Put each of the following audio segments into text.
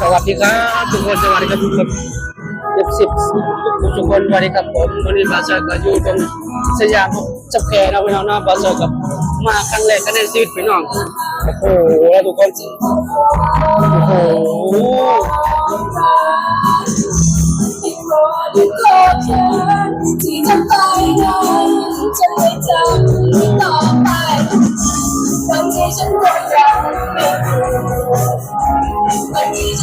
สวัสดีครับทุกคนสวัสดีครับทุกคนเจ็บสิบทุกคนสวัสดีครับผมวันนี้บาเซอร์ก็อยู่ตรงสยามจับแคร์นะพี่น้องนะบาเซอร์กับมาครั้งแรกกันในชีวิตพี่น้องโอ้โหแล้วทุกคนโอ้โหที่ทำไปนั้นจะไม่จำต่อไปวันที่ฉันก็ยั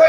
ว่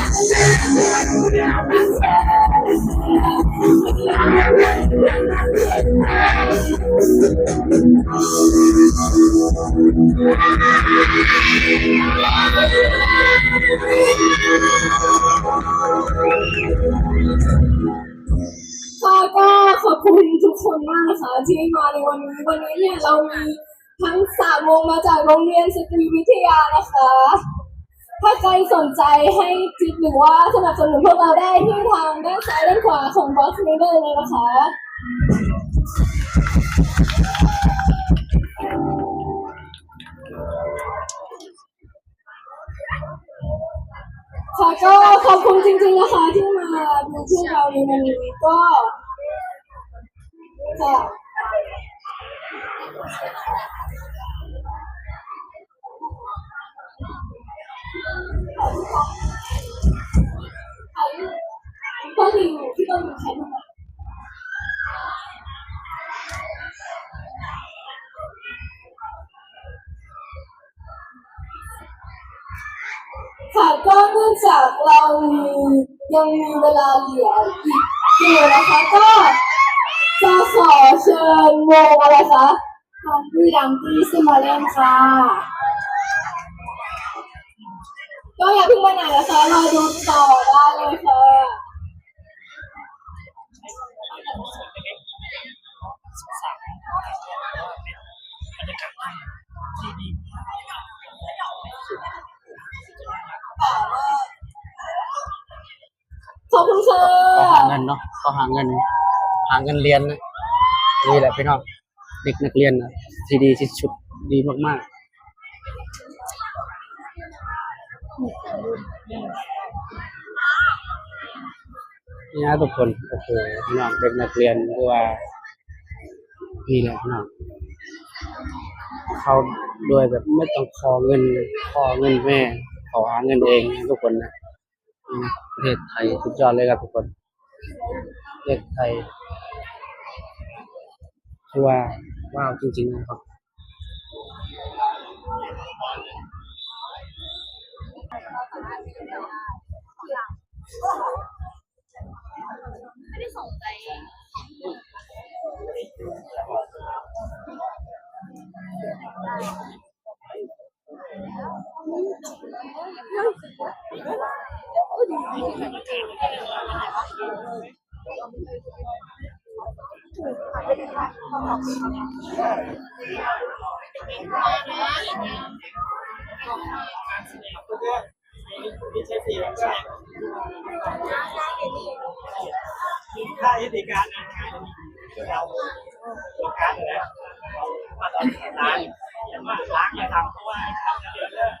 ค่ะก็ขอบคุณทุกคนมากนะคะที่มาในวันนี้วันนี้เนี่ยเรามีทั้งสามวงมาจากโรงเรียนสตรีวิทยานะคะ ถ้าใครสนใจให้จิตหรือว่าสนับสนุนพวกเราได้ที่ทางด้านซ้ายด้านขวาของบอสนี้ได้เลยนะคะ ค่ะก็ขอบคุณจริงๆนะคะที่มาดูพวกเราในวันนี้ก็ค่ะ ก็คือที่ต้องใช้ทุกคนค่ะก็เนื่องจากเรายังมีเวลาเหลืออีกอยู่นะคะก็จะขอเชิญวงอะไรคะทางพี่ดังที่ซิมาเล่นค่ะ ก็อย่าเพิ่งไปไหนนะคะรอดูต่อได้เลยค่ะขอบคุณค่ะก็หาเงินเนาะก็หาเงิน หาเงินเรียนนะนี่แหละพี่น้องเด็กนักเรียนนะที่ดีที่สุดดีมากๆ นี่นะทุกคนโอ้โหพี่น้องเด็กนักเรียนหรือว่านี่แหละพี่น้องเขาโดยแบบไม่ต้องขอเงินขอเงินแม่ขอหาเงินเองนะทุกคนนะนี่นะประเทศไทยสุดยอดเลยครับทุกคนประเทศไทยคือว่าว้าวจริงๆนะครับ ค่ายุติการงาเราการเลยนะมาตอนล้างอย่างว่าล้างอย่าทำเพราะว่าทำแล้วเดี๋ยวเลิก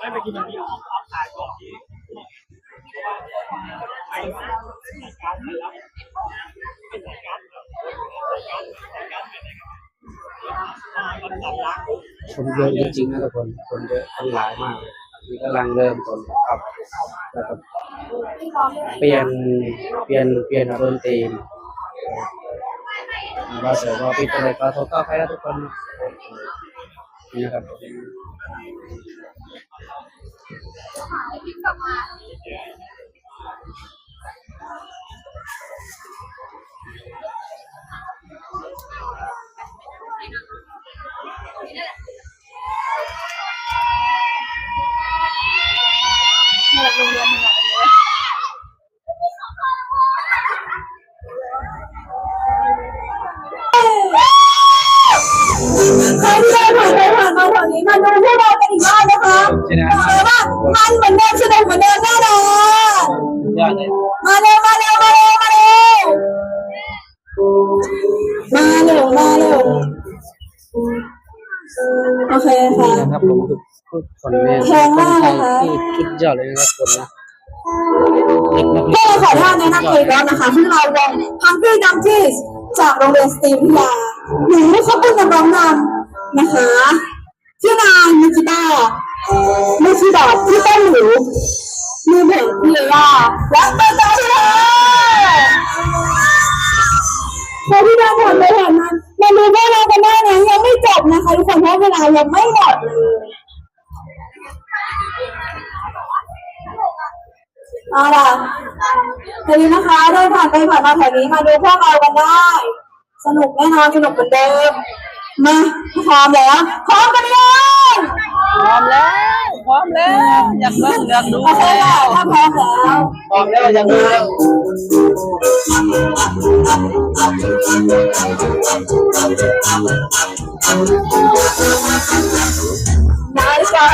ไม่ไปกินมันมีออกออกขายก่อนไปการไปแล้วเป็นรายการรายการรายการเป็นการคนเยอะจริงๆนะทุกคนคนเยอะคนหลายมากเลยนี่กำลังเริ่มต้นครับเปลี่ยนเปลี่ยนเปลี่ยนดนตรีว่าเสือว่าพี่ก็เลยก็โทรก็ใครแล้วทุกคนนี่นะครับ ใครที่ได้ผ่านไปผ่านมาแถวนี้มาดูพวกเรากันอีกรอบนะคะใช่ไหมบอกเลยว่ามันเหมือนเดิมสนุกเหมือนเดิมแน่นอนยอดเลยมาเร็วมาเร็วมาเร็วมาเร็วมาเร็วมาเร็วโอเคค่ะ ครับผมคือทุกคนเนี่ยแพงมากนะคะที่สุดยอดเลยนะครับคนนะเด็กนักก็เรียนเลยขออนุญาตแนะนำตัวอีกรอบนะคะที่เราวงพังกี้ดัมจิสจากโรงเรียนสตรีวิทยาหรือเขาเป็นนักร้องนำนะคะที่นายมิกิต้ามิคิดอดที่ต้นหลิวมือเบสพี่เอย่าและเป็นตัวที่เลยใครที่เดินผ่านไปผ่านมามาดูพวกเรากันได้นะยังไม่จบนะคะทุกคนเพราะเวลายังไม่หมดเลย เอาล่ะทีนี้นะคะเดินผ่านไปผ่านมาแถวนี้มาดูพวกเรากันได้ สนุกแน่นอนสนุกเหมือนเดิม มาพร้อมแล้วพร้อมกันยังพร้อมแล้ว พร้อมแล้วอยากเริ่มอยากดูโอเคแล้ค่ะวถ้าพร้อมแล้วพร้อมแล้วยังดูแล้วนายชา